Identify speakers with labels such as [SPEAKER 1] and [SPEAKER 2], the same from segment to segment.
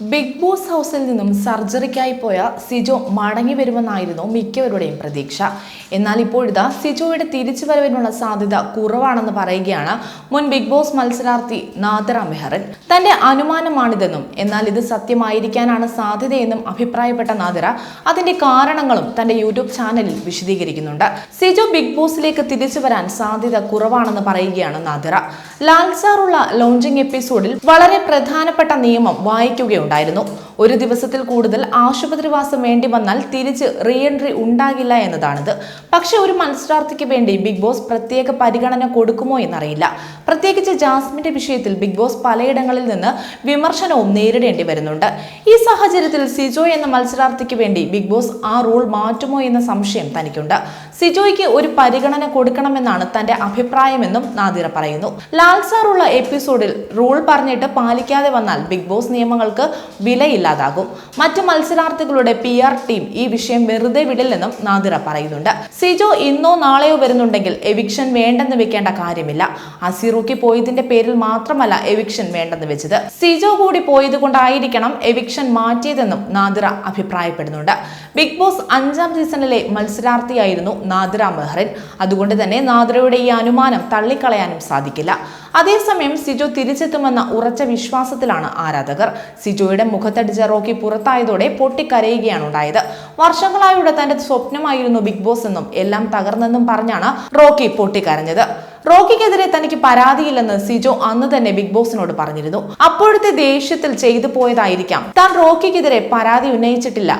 [SPEAKER 1] Big boss ഹൗസിൽ നിന്നും സർജറിക്കായി പോയ സിജോ മടങ്ങി വരുമെന്നായിരുന്നു മിക്കവരുടെയും പ്രതീക്ഷ. എന്നാൽ ഇപ്പോഴിതാ സിജോയുടെ തിരിച്ചു വരവിനുള്ള സാധ്യത കുറവാണെന്ന് പറയുകയാണ് മുൻ ബിഗ് ബോസ് മത്സരാർത്ഥി നാദറ മെഹറിൻ. തന്റെ അനുമാനമാണിതെന്നും എന്നാൽ ഇത് സത്യമായിരിക്കാനാണ് സാധ്യതയെന്നും അഭിപ്രായപ്പെട്ട നാദറ അതിന്റെ കാരണങ്ങളും തന്റെ യൂട്യൂബ് ചാനലിൽ വിശദീകരിക്കുന്നുണ്ട്. സിജോ ബിഗ് ബോസിലേക്ക് തിരിച്ചു വരാൻ സാധ്യത കുറവാണെന്ന് പറയുകയാണ് നാദിറ ലാൽസാറുള്ള ലോഞ്ചിങ് എപ്പിസോഡിൽ വളരെ പ്രധാനപ്പെട്ട നിയമം വായിക്കുകയുണ്ടായിരുന്നു ഒരു ദിവസത്തിൽ കൂടുതൽ ആശുപത്രിവാസം വേണ്ടി വന്നാൽ തിരിച്ച് റീ എൻട്രി ഉണ്ടാകില്ല എന്നതാണിത്. പക്ഷെ ഒരു മത്സരാർത്ഥിക്ക് വേണ്ടി ബിഗ് ബോസ് പ്രത്യേക പരിഗണന കൊടുക്കുമോ എന്നറിയില്ല. പ്രത്യേകിച്ച് ജാസ്മിന്റെ വിഷയത്തിൽ ബിഗ് ബോസ് പലയിടങ്ങളിൽ നിന്ന് വിമർശനവും നേരിടേണ്ടി വരുന്നുണ്ട്. ഈ സാഹചര്യത്തിൽ സിജോ എന്ന മത്സരാർത്ഥിക്ക് വേണ്ടി ബിഗ് ബോസ് ആ റൂൾ മാറ്റുമോ എന്ന സംശയം തനിക്കുണ്ട്. സിജോയ്ക്ക് ഒരു പരിഗണന കൊടുക്കണമെന്നാണ് തന്റെ അഭിപ്രായമെന്നും നാദിറ പറയുന്നു. ലാൽസാറുള്ള എപ്പിസോഡിൽ റൂൾ പറഞ്ഞിട്ട് പാലിക്കാതെ വന്നാൽ ബിഗ് ബോസ് നിയമങ്ങൾക്ക് വിലയില്ലാതാകും. മറ്റ് മത്സരാർത്ഥികളുടെ പി ആർ ടീം ഈ വിഷയം വെറുതെ വിടില്ലെന്നും നാദിറ പറയുന്നുണ്ട്. സിജോ ഇന്നോ നാളെയോ വരുന്നുണ്ടെങ്കിൽ എവിക്ഷൻ വേണ്ടെന്ന് വെക്കേണ്ട കാര്യമില്ല. അസീറുക്കി പോയതിന്റെ പേരിൽ മാത്രമല്ല എവിക്ഷൻ വേണ്ടെന്ന് വെച്ചത്. സിജോ കൂടി പോയത് കൊണ്ടായിരിക്കണം എവിക്ഷൻ മാറ്റിയതെന്നും നാദിറ അഭിപ്രായപ്പെടുന്നുണ്ട്. ബിഗ് ബോസ് അഞ്ചാം സീസണിലെ മത്സരാർത്ഥിയായിരുന്നു നാദ്ര മെഹ്റിൻ. അതുകൊണ്ട് തന്നെ നാദ്രയുടെ ഈ അനുമാനം തള്ളിക്കളയാനും സാധിക്കില്ല. അതേസമയം സിജോ തിരിച്ചെത്തുമെന്ന ഉറച്ച വിശ്വാസത്തിലാണ് ആരാധകർ. സിജോയുടെ മുഖത്തടിച്ച റോക്കി പുറത്തായതോടെ പൊട്ടിക്കരയുകയാണ് ഉണ്ടായത്. വർഷങ്ങളായുള്ള തന്റെ സ്വപ്നമായിരുന്നു ബിഗ് ബോസ് എന്നും എല്ലാം തകർന്നെന്നും പറഞ്ഞാണ് റോക്കി പൊട്ടിക്കരഞ്ഞത്. റോക്കിക്കെതിരെ തനിക്ക് പരാതിയില്ലെന്ന് സിജോ അന്ന് തന്നെ ബിഗ് ബോസിനോട് പറഞ്ഞിരുന്നു. അപ്പോഴത്തെ ദേഷ്യത്തിൽ ചെയ്തു പോയതായിരിക്കാം. താൻ റോക്കിക്കെതിരെ പരാതി ഉന്നയിച്ചിട്ടില്ല.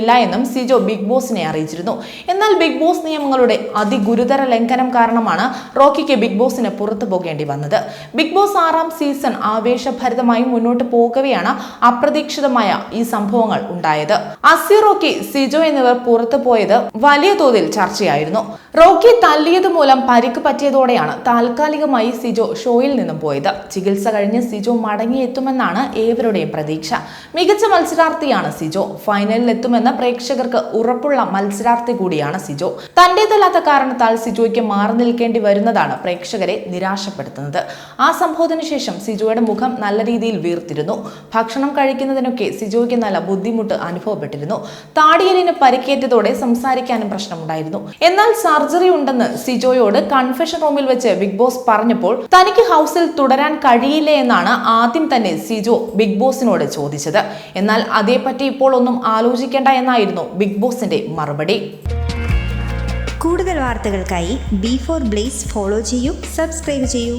[SPEAKER 1] ദേഷ്യമൊന്നുമില്ല എന്നും സിജോ ബിഗ് ബോസിനെ അറിയിച്ചിരുന്നു. എന്നാൽ ബിഗ് ബോസ് നിയമങ്ങളുടെ അതിഗുരുതര ലംഘനം കാരണമാണ് റോക്കിക്ക് ബിഗ് ബോസിന് പുറത്തു പോകേണ്ടി വന്നത്. ബിഗ് ബോസ് ആറാം സീസൺ ആവേശഭരിതമായി മുന്നോട്ട് പോകവെയാണ് അപ്രതീക്ഷിതമായ ഈ സംഭവങ്ങൾ ഉണ്ടായത്. അസി റോക്കി സിജോ എന്നിവർ പുറത്തു പോയത് വലിയ തോതിൽ ചർച്ചയായിരുന്നു. റോക്കി തല്ലിയത് മൂലം പരിക്ക് പറ്റിയതോടെയാണ് താൽക്കാലികമായി സിജോ ഷോയിൽ നിന്നും പോയത്. ചികിത്സ കഴിഞ്ഞ് സിജോ മടങ്ങിയെത്തുമെന്നാണ് ഏവരുടെയും പ്രതീക്ഷ. മികച്ച മത്സരാർത്ഥിയാണ് സിജോ. ഫൈനലിൽ എത്തുമെന്ന് പ്രേക്ഷകർക്ക് ഉറപ്പുള്ള മത്സരാർത്ഥി കൂടിയാണ് സിജോ. തന്റേതല്ലാത്ത കാരണത്താൽ സിജോയ്ക്ക് മാറി നിൽക്കേണ്ടി വരുന്നതാണ് പ്രേക്ഷകരെ നിരാശപ്പെടുത്തുന്നത്. ആ സംഭവത്തിന് ശേഷം സിജോയുടെ മുഖം നല്ല രീതിയിൽ വീർത്തിരുന്നു. ഭക്ഷണം കഴിക്കുന്നതിനൊക്കെ സിജോയ്ക്ക് നല്ല ബുദ്ധിമുട്ട് അനുഭവപ്പെട്ടിരുന്നു. താടിയലിന് പരിക്കേറ്റതോടെ സംസാരിക്കാനും പ്രശ്നമുണ്ടായിരുന്നു. എന്നാൽ സർജറി ഉണ്ടെന്ന് സിജോയോട് കൺഫെഷൻ റൂമിൽ വെച്ച് ബിഗ് ബോസ് പറഞ്ഞപ്പോൾ തനിക്ക് ഹൗസിൽ തുടരാൻ കഴിയില്ലേ എന്നാണ് ആദ്യം തന്നെ സിജോ ബിഗ് ബോസിനോട് ചോദിച്ചത്. എന്നാൽ അതേപ്പറ്റി ഇപ്പോൾ ഒന്നും ആലോചിക്കേണ്ട എന്നായിരുന്നു ബിഗ് ബോസിന്റെ മറുപടി.
[SPEAKER 2] കൂടുതൽ വാർത്തകൾക്കായി ബി ഫോർ ബ്ലേസ് ഫോളോ ചെയ്യൂ സബ്സ്ക്രൈബ് ചെയ്യൂ.